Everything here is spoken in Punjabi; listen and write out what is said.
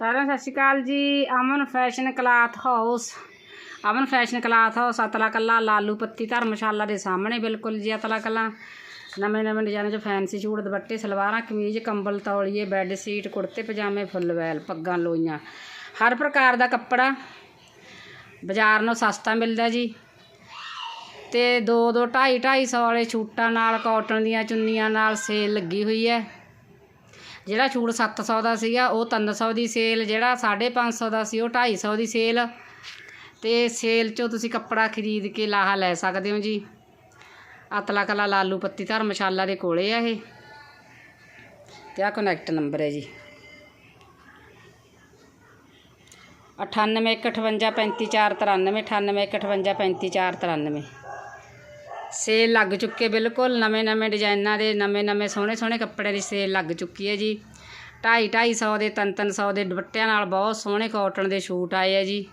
ਸਾਰਿਆਂ ਨੂੰ ਸਤਿ ਸ਼੍ਰੀ ਅਕਾਲ ਜੀ। Aman fashion cloth house Aman fashion cloth house ਅਤਲਾ ਕੱਲਾ, ਲਾਲੂ ਪੱਤੀ ਧਰਮਸ਼ਾਲਾ ਦੇ ਸਾਹਮਣੇ, ਬਿਲਕੁਲ ਜੀ ਅਤਲਾ ਕੱਲਾ। ਨਵੇਂ ਨਵੇਂ ਡਿਜ਼ਾਈਨ 'ਚ ਫੈਂਸੀ ਸੂਟ ਦੁਪੱਟੇ, ਸਲਵਾਰਾਂ, ਕਮੀਜ਼, ਕੰਬਲ, ਤੌਲੀਏ ਬੈੱਡ ਸ਼ੀਟ ਕੁੜਤੇ, ਪਜਾਮੇ ਫੁੱਲ ਵੈਲ ਪੱਗਾਂ, ਲੋਈਆਂ। ਹਰ ਪ੍ਰਕਾਰ ਦਾ ਕੱਪੜਾ ਬਾਜ਼ਾਰ ਨਾਲੋਂ ਸਸਤਾ ਮਿਲਦਾ ਜੀ। ਤੇ 2 2 2.5 250 ਵਾਲੇ ਛੂਟਾਂ ਨਾਲ ਕਾਟਨ ਦੀਆਂ ਚੁੰਨੀਆਂ ਨਾਲ ਸੇਲ ਲੱਗੀ ਹੋਈ ਹੈ। ਜਿਹੜਾ ਛੂਟ 700 ਦਾ ਸੀਗਾ, ਉਹ 300 ਦੀ ਸੇਲ, ਜਿਹੜਾ 550 ਦਾ ਸੀ, ਉਹ 250 ਦੀ ਸੇਲ। ਤੇ ਸੇਲ 'ਚੋਂ ਤੁਸੀਂ ਕੱਪੜਾ ਖਰੀਦ ਕੇ ਲਾਹਾ ਲੈ ਸਕਦੇ ਹੋ ਜੀ। ਅਤਲਾ ਕਲਾ ਲਾਲੂ ਪੱਤੀ ਧਰਮਸ਼ਾਲਾ ਦੇ ਕੋਲੇ ਆ ਇਹ। ਤੇ ਆ ਕਨੈਕਟ ਨੰਬਰ ਹੈ ਜੀ। 9815535493 ਸੇਲ ਲੱਗ ਚੁੱਕੇ ਬਿਲਕੁਲ, ਨਵੇਂ ਨਵੇਂ ਡਿਜ਼ਾਈਨਾਂ ਦੇ, ਨਵੇਂ ਨਵੇਂ ਸੋਹਣੇ ਸੋਹਣੇ ਕੱਪੜਿਆਂ ਦੀ ਸੇਲ ਲੱਗ ਚੁੱਕੀ ਹੈ ਜੀ। 2.5 250 ਦੇ 3 300 ਦੇ ਦੁਪੱਟਿਆਂ ਨਾਲ ਬਹੁਤ ਸੋਹਣੇ ਕਾਟਨ ਦੇ ਸੂਟ ਆਏ ਆ ਜੀ।